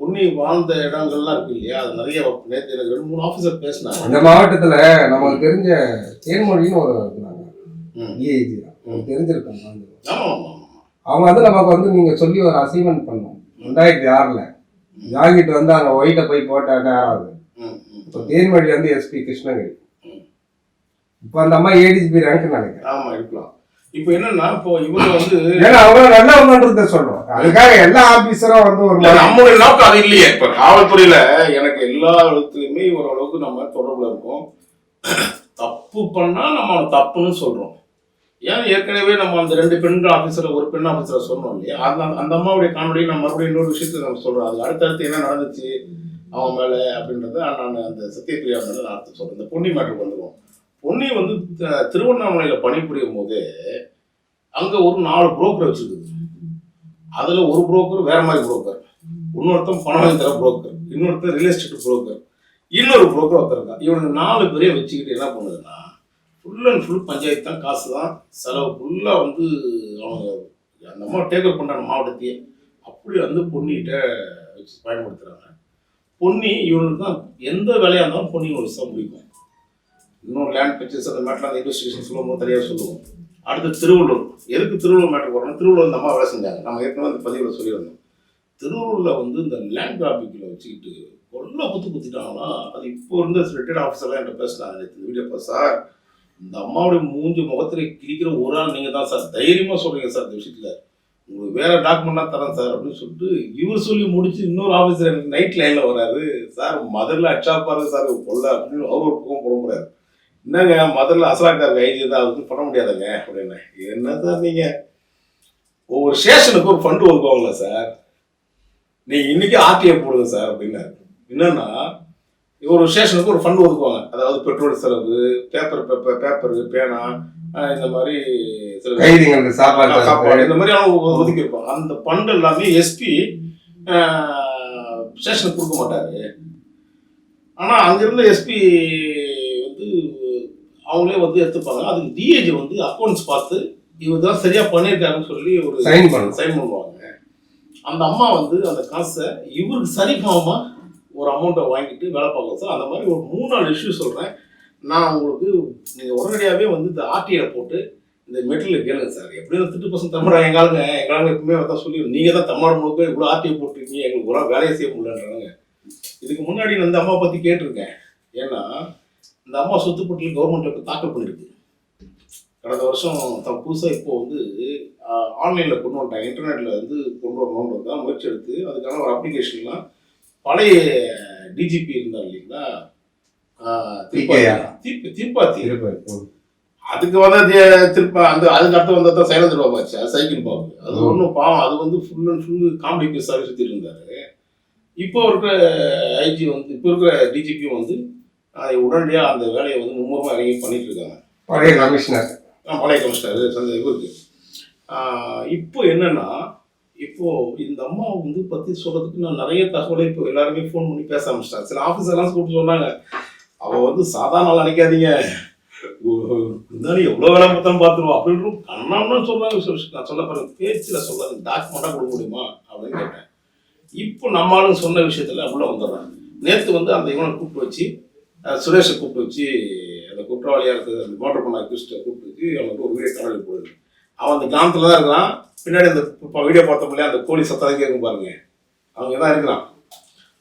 பொன்னி வாழ்ந்த இடங்கள்லாம் இருக்கு இல்லையா? அது நிறைய நேற்று எனக்கு ரெண்டு மூணு ஆஃபீஸர் பேசினாங்க. அந்த மாவட்டத்துல நமக்கு தெரிஞ்ச தேன்மொழின்னு ஒரு இருந்தாங்க ம். டிஐஜி தான். தெரிஞ்சிருக்காங்க. ஆமா ஆமா ஆமா அவங்க வந்து நமக்கு வந்து நீங்க சொல்லி ஒரு அசைன்மெண்ட் பண்ணோம் ரெண்டாயிரத்தி ஆறுல. ஜாங்கிட்டு வந்து அங்க ஒயிட்ட போய் போட்ட ம். இப்போ தேன்மொழி வந்து எஸ்பி கிருஷ்ணகிரி. இப்போ அந்த அம்மா ஏடிஜிபி ரேங்க் நினைக்கிறேன். ஆமா இருக்கலாம். இப்போ என்னன்னா இப்போ இவங்க வந்து ஏன்னா அவங்க நல்லவங்கன்றத சொல்றோம். அதுக்காக எல்லா ஆபீசரும் வந்து ஒரு நம்முடைய நோக்கம் அது இல்லையே. இப்ப காவல்துறையில எனக்கு எல்லா இடத்துலயுமே ஓரளவுக்கு நம்ம தொடர்புல இருக்கோம். தப்பு பண்ணா நம்ம தப்புன்னு சொல்றோம். ஏன் ஏற்கனவே நம்ம அந்த ரெண்டு பெண்கள் ஆபீசர் ஒரு பெண் ஆஃபீஸரை சொன்னோம் இல்லையா? அந்த அந்த அம்மாவுடைய காணொலியை நம்ம மறுபடியும் இன்னொரு விஷயத்தை நம்ம சொல்றோம் அது அடுத்தடுத்து என்ன நடந்துச்சு? அவன் மேலே அப்படின்றத நான் அந்த சத்யபிரியா மேலே நான் அடுத்து சொல்றேன். இந்த பொன்னி மேட்டருக்கு வந்துருவோம். பொன்னி வந்து திருவண்ணாமலையில் பணிபுரியும் போது அங்கே ஒரு நாலு புரோக்கர் வச்சுருக்குது. அதில் ஒரு புரோக்கர் வேற மாதிரி புரோக்கர் இன்னொருத்தன் பணம் வாங்கி தர புரோக்கர் இன்னொருத்தன் ரியல் எஸ்டேட் புரோக்கர் இன்னொரு புரோக்கர் ஒருத்தர் இருக்கான் இவனுக்கு நாலு பேரையும் வச்சுக்கிட்டு என்ன பண்ணுதுன்னா ஃபுல் அண்ட் ஃபுல் பஞ்சாயத்து தான் காசு தான் செலவு ஃபுல்லாக வந்து அவங்க அந்த அம்மா டேக் அப் பண்ணுறாங்க மாவட்டத்தையே. அப்படி வந்து பொன்னிகிட்ட வச்சு பயன்படுத்துகிறாங்க பொன்னி இவனுக்கு தான் எந்த வேலையாக இருந்தாலும் பொன்னி ஒரு விஷயம் முடிக்கும் இன்னொரு லேண்ட் பர்ச்சேஸ் அந்த மேட்டர் அந்த இன்வெஸ்டிகேஷன் சொல்லும் போது தனியாக சொல்லுவோம். அடுத்து திருவள்ளூர். எதுக்கு திருவள்ளூர் மேட்டர் போகிறோம்னா திருவள்ளூர் இந்த அம்மா வேலை செஞ்சாங்க. நம்ம ஏற்கனவே அந்த பதிவில் சொல்லியிருந்தோம். திருவள்ளூரில் வந்து இந்த லேண்ட் கிராபிக்கில் வச்சுக்கிட்டு கொள்ள குத்து குத்திட்டாங்கன்னா அது இப்போ இருந்த ரிட்டையர்ட் ஆஃபீஸர்லாம் என்கிட்ட பேசினாங்க வீடியோ பார்த்து சார் இந்த அம்மாவுடைய மூஞ்சி முகத்தில் கிழிக்கிற ஒரு ஆள் நீங்கள் தான் சார். தைரியமாக சொல்கிறீங்க சார் இந்த விஷயத்தில். உங்களுக்கு வேறு டாக்குமெண்ட்லாம் தரேன் சார் அப்படின்னு சொல்லிட்டு இவர் சொல்லி முடிச்சு இன்னொரு ஆஃபீஸர் எனக்கு நைட் லைனில் வராரு. சார் மதுரில் அச்சா பாருங்க சார் கொல்ல அப்படின்னு அவர் ஒரு பக்கம் புலம்புறாரு. என்னங்க மதுரில் அசலாக்காருக்கு ஐடி தான் அதுக்கு பண்ண முடியாதுங்க அப்படின்னு. என்ன சார் நீங்கள் ஒவ்வொரு ஸ்டேஷனுக்கு ஒரு ஃபண்டு ஒதுக்குவாங்களா சார். நீங்கள் இன்றைக்கி ஆர்டிஐ போடுங்க சார் அப்படின்னாரு என்னன்னா ஒரு ஸ்டேஷனுக்கு ஒரு ஃபண்ட் ஒதுக்குவாங்க. அதாவது பெட்ரோல் செலவு பேப்பர் பேப்பர் பேப்பர் பேனா இந்த மாதிரி கைதிங்களுக்கு சாப்பாடு சாப்பாடு இந்த மாதிரி அவங்க ஒதுக்கி இருப்பாங்க அந்த ஃபண்ட் எல்லாமே எஸ்பி ஸ்டேஷனுக்கு கொடுக்க மாட்டாரு. ஆனா அங்கிருந்த எஸ்பி வந்து அவங்களே வந்து எடுத்துப்பாங்க. அதுக்கு டிஏஜி வந்து அக்கௌண்ட்ஸ் பார்த்து இவர் தான் சரியா பண்ணியிருக்காருன்னு சொல்லி ஒரு Sign பண்ணணும். சைன் பண்ணுவாங்க. அந்த அம்மா வந்து அந்த காசை இவருக்கு சரிசமமா ஒரு அமௌண்ட்டை வாங்கிட்டு வேலை பார்க்கலாம் சார் அந்த மாதிரி ஒரு மூணு நாலு இஷ்யூ சொல்கிறேன் நான் உங்களுக்கு நீங்கள் உடனடியாகவே வந்து இந்த ஆர்டிஐல போட்டு இந்த மெட்டீரியல் கேளுங்க சார் எப்படியும் திட்டு பசங்க தமிழா எங்காளுங்க எங்களால் எப்பவுமே தான் சொல்லி நீங்கள் தான் தமிழ் முழுக்க இவ்வளோ ஆர்டிஐ போட்டிருக்கீங்க எங்களுக்கு ஒரு வேலையை செய்ய முடியலன்றாங்க இதுக்கு முன்னாடி நான் இந்த அம்மா பற்றி கேட்டிருக்கேன். ஏன்னா இந்த அம்மா சொத்து கவர்மெண்ட் இப்போ தாக்கல் பண்ணியிருக்கு கடந்த வருஷம் த புதுசாக இப்போ வந்து ஆன்லைனில் கொண்டு வந்துட்டாங்க. இன்டர்நெட்டில் வந்து கொண்டு வரணுன்றது தான் முயற்சி எடுத்து அதுக்கான ஒரு அப்ளிகேஷன்லாம் பழைய டிஜிபி இருந்தார் இல்லைங்களா. திருப்பாத்தி. அதுக்கு வந்து திருப்ப அந்த அதுக்கு அடுத்து வந்தா தான் சைலண்ட் பாபு ஆச்சு அது சைக்கிள் பாபு அது. ஒன்றும் பாவம். அது வந்து ஃபுல் அண்ட் ஃபுல் காமெடி பீஸாகவே சுற்றிட்டு இருந்தாரு. இப்போ இருக்கிற ஐஜி வந்து இப்போ இருக்கிற டிஜிபியும் வந்து அதை உடனடியாக அந்த வேலையை வந்து மும்முரமாக இறங்கி பண்ணிட்டு இருக்காங்க. பழைய கமிஷனர். பழைய கமிஷனர் சந்தை இவருக்கு இப்போ என்னன்னா இப்போ இந்த அம்மா வந்து பத்தி சொல்றதுக்கு நான் நிறைய தகவலை இப்போ எல்லாருமே ஃபோன் பண்ணி பேச ஆரம்பிச்சிட்டாங்க. சில ஆஃபீஸ் எல்லாம் கூப்பிட்டு சொன்னாங்க. அவ வந்து சாதாரண நினைக்காதீங்க. இருந்தாலும் எவ்வளோ வேலை பார்த்தாலும் பார்த்துருவோம் அப்படின்னு கண்ணாமன்னு சொல்றாங்க நான் சொல்ல பாருங்க பேச்சில் சொல்லாது டாக்குமெண்ட்டாக கொடுக்க முடியுமா? அப்படின்னு கேட்டேன். இப்போ நம்மளும் சொன்ன விஷயத்தில் உள்ள வந்துடுறாங்க. நேற்று வந்து அந்த இவனை கூப்பிட்டு வச்சு சுரேஷை கூப்பிட்டு வச்சு அந்த குற்றவாளியாக இருக்கிற அந்த மோட்டர் பண்ண அக்யூஸ்ட்டை கூப்பிட்டு வச்சு அவனுக்கு ஒரு வீடியோ கடலில் போடுது. அவன் அந்த கிராமத்தில் தான் இருக்கிறான். பின்னாடி அந்த வீடியோ பார்த்தோம் இல்லையா? அந்த கோழி சத்தம் கேட்கும் பாருங்க. அவங்க தான் இருக்கிறான்.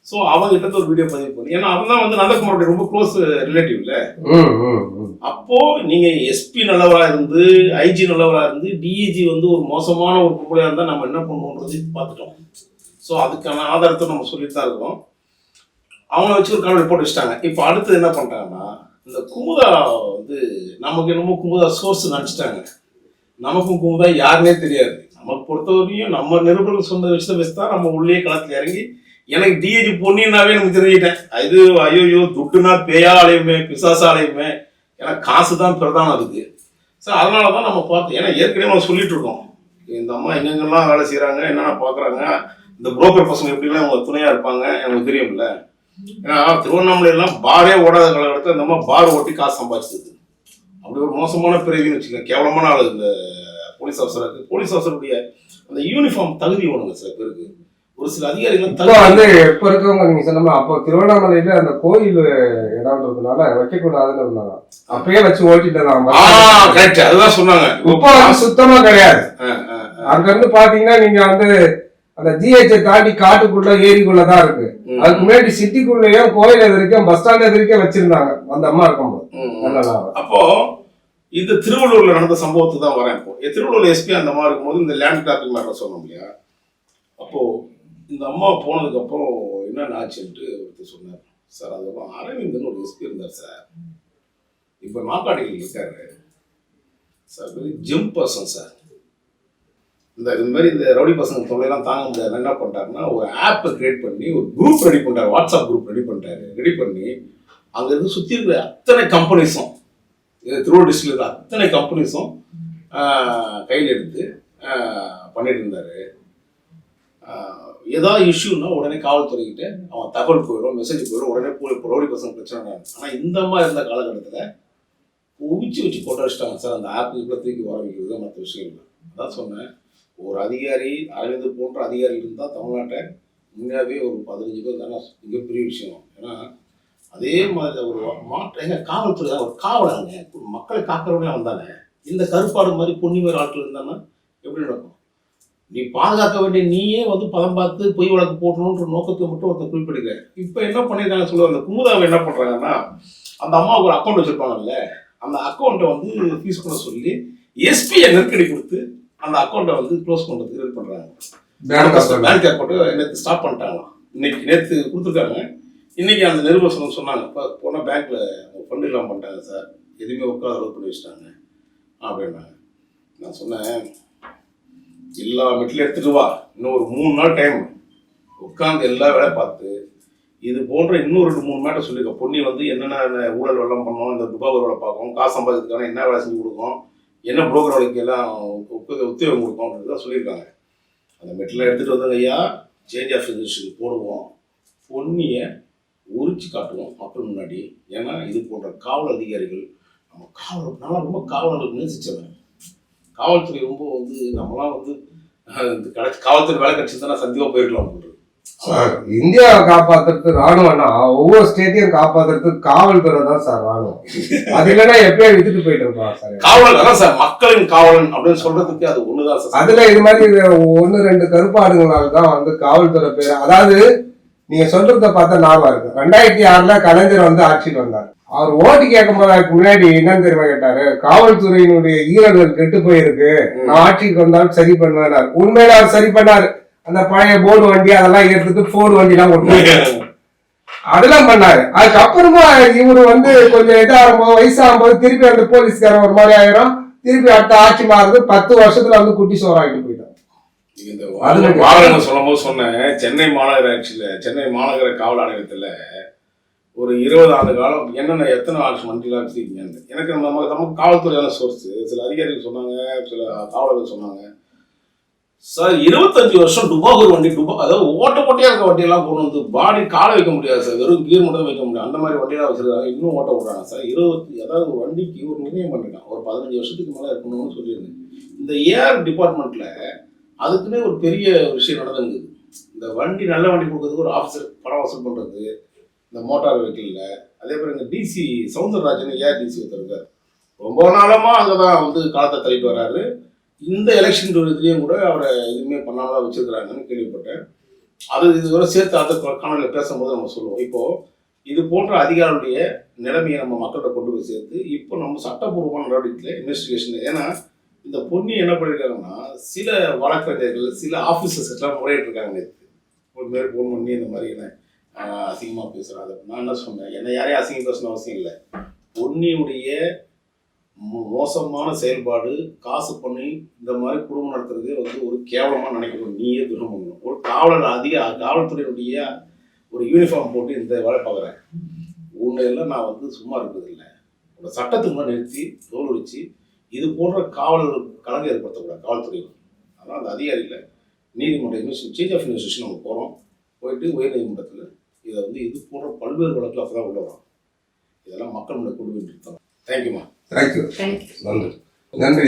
ஸோ அவங்ககிட்ட ஒரு வீடியோ பதிவு பண்ணி. ஏன்னா அவன் தான் வந்து நந்தகுமாரோட ரொம்ப க்ளோஸ் ரிலேட்டிவ்ல ம் ம் அப்போ நீங்க எஸ்பி நல்லவரா இருந்து ஐஜி நல்லவரா இருந்து டிஐஜி வந்து ஒரு மோசமான ஒரு பொம்பளையா இருந்தா நம்ம என்ன பண்ணுவோன்றது பார்த்துட்டோம். ஸோ அதுக்கான ஆதாரத்தை நம்ம சொல்லிட்டு தான் இருக்கோம். அவங்கள வச்சு ஒரு கால் ரிப்போர்ட் வச்சுட்டாங்க. இப்போ அடுத்து என்ன பண்றாங்கன்னா இந்த குமுதா வந்து நமக்கு என்னமோ குமுதா சோர்ஸ் நினச்சிட்டாங்க. நமக்கும் குமுதா யாருன்னே தெரியாது. நமக்கு பொறுத்தவரையும் நம்ம நிருபர்கள் சொன்ன விஷயத்தை வச்சு தான் நம்ம உள்ளே களத்தில் இறங்கி எனக்கு டிஏஜி பொன்னின்னாவே எனக்கு தெரிஞ்சுக்கிட்டேன். இது ஐயோயோ துட்டுனா பேயா அலையுமே பிசாசா அலையுமே ஏன்னா காசு தான் பிரதானம் அதுக்கு. ஸோ அதனால தான் நம்ம பார்த்தோம் ஏன்னா ஏற்கனவே நம்ம சொல்லிட்டு இருக்கோம். இந்த அம்மா எங்கெங்கெல்லாம் வேலை செய்கிறாங்க என்னென்ன பார்க்குறாங்க இந்த புரோக்கர் பசங்க எப்படிலாம் அவங்க துணையாக இருப்பாங்க எனக்கு தெரியும்ல. ஏன்னா திருவண்ணாமலையெல்லாம் பாரே ஓடாத காலகட்டத்தில் இந்த அம்மா பார் ஓட்டி காசு சம்பாதிச்சது அப்படி ஒரு மோசமான பிறவின்னு வச்சுக்கோங்க. கேவலமான ஆள் இந்த போலீஸ் ஆஃபீஸருக்கு போலீஸ் ஆஃபீஸருடைய அந்த யூனிஃபார்ம் தகுதி வேணுங்க சில பேருக்கு. ஒரு சில அதிகாரிகள் வந்து இப்ப இருக்கவங்க நீங்க சொன்ன அப்போ திருவண்ணாமலையில அந்த கோயில் இடம்ன்றதுனால வைக்கக்கூடாதுன்னு இருந்தாங்க. அப்பயே வச்சு ஓட்டிட்டு ஆ இருந்தாங்க கரெக்ட் அதுதான் சொன்னாங்க. இப்போ சுத்தமா கிடையாது. அங்க இருந்து பாத்தீங்கன்னா நீங்க வந்து அந்த ஜிஹெச் தாண்டி காட்டுக்குள்ள ஏரிக்குள்ள தான் இருக்கு அதுக்கு முன்னாடி சிட்டிக்குள்ளேயும் கோயில் எதிர்க்கும் பஸ் ஸ்டாண்ட் எதிர்க்கே வச்சிருந்தாங்க. அந்த அம்மா இருக்கும்போது. அப்போ இந்த திருவள்ளூர்ல நடந்த சம்பவத்துக்கு தான் வரேன் இப்போ. திருவள்ளூர் எஸ்பி அந்த மாதிரி இருக்கும்போது இந்த லேண்ட் கிராப்பிங் மேட்டர் சொன்னோம் இல்லையா? அப்போ இந்த அம்மா போனதுக்கு அப்புறம் என்னென்ன ஆச்சுன்ட்டு ஒருத்தர் சொன்னார். சார் அதுக்கப்புறம் அரவிந்தன் ஒரு எஸ்பி இருந்தார் சார். இப்போ நாக்காட்டிகள் இருக்காரு. Sir very gym person sir. இந்த இது மாதிரி இந்த ரவுடி பசங்க தொல்லையெல்லாம் தாங்க முடியாது என்ன பண்ணிட்டாருன்னா ஒரு ஆப்பை கிரியேட் பண்ணி ஒரு குரூப் ரெடி பண்ணிட்டார் வாட்ஸ்அப் குரூப் ரெடி பண்ணிட்டாரு ரெடி பண்ணி அங்கே இருந்து சுற்றி இருக்கிற அத்தனை கம்பெனிஸும் திருவள்ளூர் டிஸ்ட்ரிக்ட் இருக்கிற அத்தனை கம்பெனிஸும் கையில் எடுத்து பண்ணிட்டு இருந்தார். ஏதாவது இஷ்யூன்னா உடனே காவல்துறைக்கிட்ட அவன் தகவல் போயிடும் மெசேஜ் போயிடும் உடனே போய் ரவுடி பசங்க பிரச்சனை ஆனால் இந்த மாதிரி இருந்த காலகட்டத்தில் குவிச்சு வச்சு போட்டு வச்சுட்டாங்க சார். அந்த ஆப் இப்போ தூக்கி வர வைக்கிறது மற்ற விஷயம் இல்லை அதான் சொன்னேன். ஒரு அதிகாரி அரவிந்த் போன்ற அதிகாரி இருந்தால் தமிழ்நாட்டை உண்மையாகவே ஒரு பதினஞ்சு பேர் தானே மிகப்பெரிய விஷயம். ஏன்னா அதே மாதிரி ஒரு மாற்ற எங்கள் காவல்துறை ஒரு காவலாங்க மக்களை காக்கிறவனே வந்தானே இந்த கருப்பாடு மாதிரி பொன்னி மாதிரி ஆட்கள் இருந்தான்னா எப்படி நடக்கும்? நீ பாதுகாக்க வேண்டிய நீயே வந்து பதம் பார்த்து பொய் வழக்கு போட்டணுன்ற நோக்கத்தை மட்டும் ஒருத்தர் குறிப்பிடுங்க இப்போ என்ன பண்ணியிருக்காங்க சொல்லுவாங்க அந்த குமுதாவை என்ன பண்ணுறாங்கன்னா அந்த அம்மாவுக்கு ஒரு அக்கௌண்ட் வச்சுருப்பாங்கல்ல அந்த அக்கௌண்ட்டை வந்து ஃபீஸ் பண்ண சொல்லி எஸ்பியை நெருக்கடி கொடுத்து அந்த அக்கௌண்ட்டை வந்து க்ளோஸ் பண்ணுறதுக்கு இது பண்ணுறாங்க பேங்க் பேங்க் அக்கௌண்ட் நேற்று ஸ்டாப் பண்ணிட்டாங்களாம் இன்னைக்கு நேற்று கொடுத்துருக்காங்க. இன்னைக்கு அந்த நிருபர் சொன்னாங்க இப்போ போனால் பேங்க்ல ஃபண்ட் இல்லாமல் பண்ணிட்டாங்க சார். எதுவுமே உட்கார அளவு பண்ணி வச்சுட்டாங்க. அப்படின்னாங்க. நான் சொன்னேன் எல்லா மெட்டிலும் எடுத்துட்டு வா. இன்னும் ஒரு மூணு நாள் டைம் உட்காந்து எல்லா வேலையும் பார்த்து இது போன்ற இன்னும் ரெண்டு மூணு மேட்டர் சொல்லியிருக்க பொன்னி வந்து என்னென்ன ஊழல் வெள்ளம் பண்ணோம் இந்த துபாய் வேலை பார்க்கும் காசு சம்பாதிக்கிறதுக்கான என்ன வேலை செஞ்சு கொடுக்கும் என்ன புரோக்கர் எல்லாம் உத்த- உத்தியோகம் கொடுக்கும் அப்படின்றத சொல்லியிருக்காங்க. அந்த மெட்டில் எடுத்துகிட்டு வந்தாங்க ஐயா. சேஞ்ச் ஆஃப் இன்ஜெக்ஷன் போடுவோம். பொன்னியை உரிச்சு காட்டுவோம் மக்கள் முன்னாடி. ஏன்னா இது போன்ற காவல் அதிகாரிகள் நம்ம காவல் நான் ரொம்ப காவலர்கள் நேசிச்சவன் காவல்துறை ரொம்ப வந்து நம்மளாம் வந்து கடைசி காவல்துறை வேலை நான் சந்திப்பாக போயிருக்கலாம் போன்றது. சார் இந்தியாவை காப்பாத்துறது ராணுவம்னா ஒவ்வொரு ஸ்டேட்டையும் காப்பாத்துறது காவல்துறை தான் சார் ராணுவம். அது இல்லைன்னா எப்பயோ வித்துட்டு போயிட்டு இருப்பான் சார். காவலன் அதான் சார் மக்களின் காவலன் அப்படின்னு சொல்றதுக்கு அது ஒண்ணுதான் சார். அதுல இது மாதிரி ஒன்னு ரெண்டு கருப்பாடுங்களால தான் வந்து காவல்துறை பேர் அதாவது நீங்க சொல்றத பார்த்தா ஞாபகம் இருக்கு. ரெண்டாயிரத்தி ஆறுல கலைஞர் வந்து ஆட்சிக்கு வந்தார். அவர் ஓட்டு கேட்கும் போது அதுக்கு முன்னாடி என்னன்னு தெரியுமா கேட்டாரு? காவல்துறையினுடைய ஈரல்கள் கெட்டு போயிருக்கு. நான் ஆட்சிக்கு வந்தாலும் சரி பண்ணுவேனார் உண்மையில அவர் சரி பண்ணாரு. அந்த பழைய போர்டு வண்டி அதெல்லாம் எடுத்துட்டு போர்டு வண்டி எல்லாம் ஒட்டு அதெல்லாம் பண்ணாரு. அதுக்கப்புறமா இவரு வந்து கொஞ்சம் இதாகும்போது வயசாகும்போது திருப்பி அந்த போலீஸ்காரன் ஒரு மாதிரி ஆயிரும். திருப்பி அடுத்த ஆட்சி மாறுது. பத்து வருஷத்துல வந்து குட்டி சோறாகிட்டு போயிட்டான் இந்த அதுல வாகனங்கள் சொல்லும் போது சொன்னேன். சென்னை மாநகராட்சியில சென்னை மாநகர காவல் ஆணையத்துல ஒரு இருபது ஆண்டு காலம் என்னென்ன எத்தனை ஆட்சி மண்டிலாம் வச்சிருக்கீங்க எனக்கு நம்ம நமக்கு காவல்துறையான சோர்ஸ் சில அதிகாரிகள் சொன்னாங்க சில காவலர்கள் சொன்னாங்க. சார் இருபத்தஞ்சு வருஷம் டுபாகூர் வண்டி டுபா அதாவது ஓட்ட போட்டியாக இருக்க வண்டியெல்லாம் கொண்டு வந்து பாடி காலை வைக்க முடியாது சார். வெறும் கீர் மட்டும் வைக்க முடியும். அந்த மாதிரி வண்டியெல்லாம் வச்சிருக்காங்க. இன்னும் ஓட்ட விடுறாங்க சார். இருபத்தி அதாவது ஒரு வண்டிக்கு ஒரு நிர்ணயம் பண்ணிருக்கான் ஒரு பதினஞ்சு வருஷத்துக்கு மேலே இருக்கணும்னு சொல்லியிருந்தேன். இந்த ஏஆர் டிபார்ட்மெண்ட்டில் அதுக்குன்னே ஒரு பெரிய விஷயம் நடந்துருக்குது இந்த வண்டி நல்ல வண்டி கொடுக்கறதுக்கு ஒரு ஆஃபீஸர் பணம் வசூல் பண்ணுறது இந்த மோட்டார் வெஹிக்கிளில் அதே மாதிரி இந்த டிசி சவுந்தரராஜன் ஏஆர் டிசி ஒருத்தருங்க ரொம்ப நாளமாக அங்கே தான் வந்து காலத்தை தள்ளிட்டு வர்றாரு. இந்த எலெக்ஷன் இதுலேயும் கூட அவரை எதுவுமே பண்ணாம தான் வச்சிருக்கிறாங்கன்னு கேள்விப்பட்டேன். அது இதுவரை சேர்த்து அடுத்த காணொலியில் பேசும்போது நம்ம சொல்லுவோம். இப்போது இது போன்ற அதிகாரிகளுடைய நிலைமையை நம்ம மக்கள்கிட்ட கொண்டு போய் சேர்த்து இப்போ நம்ம சட்டப்பூர்வமான நடவடிக்கையில் இன்வெஸ்டிகேஷன் ஏன்னா இந்த பொண்ணு என்ன பண்ணியிருக்காங்கன்னா சில வழக்கறிஞர்கள் சில ஆஃபீஸர்ஸ் எல்லாம் முறையிட்டு ஒரு மாரி ஃபோன் பண்ணி இந்த மாதிரி என்ன அசிங்கமாக பேசுகிறாங்க நான் என்ன சொன்னேன்? என்னை யாரையும் அசிங்கம் பேசணும் அவசியம் இல்லை. பொன்னியுடைய மோசமான செயல்பாடு காசு பண்ணி இந்த மாதிரி குடும்பம் நடத்துறது வந்து ஒரு கேவலமாக நினைக்கணும். நீயே துரோகம் பண்ணணும். ஒரு காவலர் அதிக காவல்துறையினுடைய ஒரு யூனிஃபார்ம் போட்டு இந்த வேலை பார்க்குறேன் உன்னையெல்லாம் நான் வந்து சும்மா இருக்கிறதில்லை. ஒரு சட்டத்துக்கு முன்னாடி நிறுத்தி தோல் வச்சு இது போன்ற காவலர் கலங்க ஏற்படுத்தக்கூடாது காவல்துறையில் அதனால் அந்த அதிகாரியில் நீதிமன்ற இன்வெஸ்டிகேஷன் சீஃப் ஆஃப் இன்வெஸ்டிகேஷன் நம்ம போகிறோம் போயிட்டு உயர் நீதிமன்றத்தில் இதை வந்து இது போன்ற பல்வேறு வழக்கில் அப்போ தான் உள்ள வரோம். இதெல்லாம் மக்கள் முன்னே கொண்டு போய் நிறுத்தணும். தேங்க்யூமா தேங்க்யூ நன்றி. நன்றி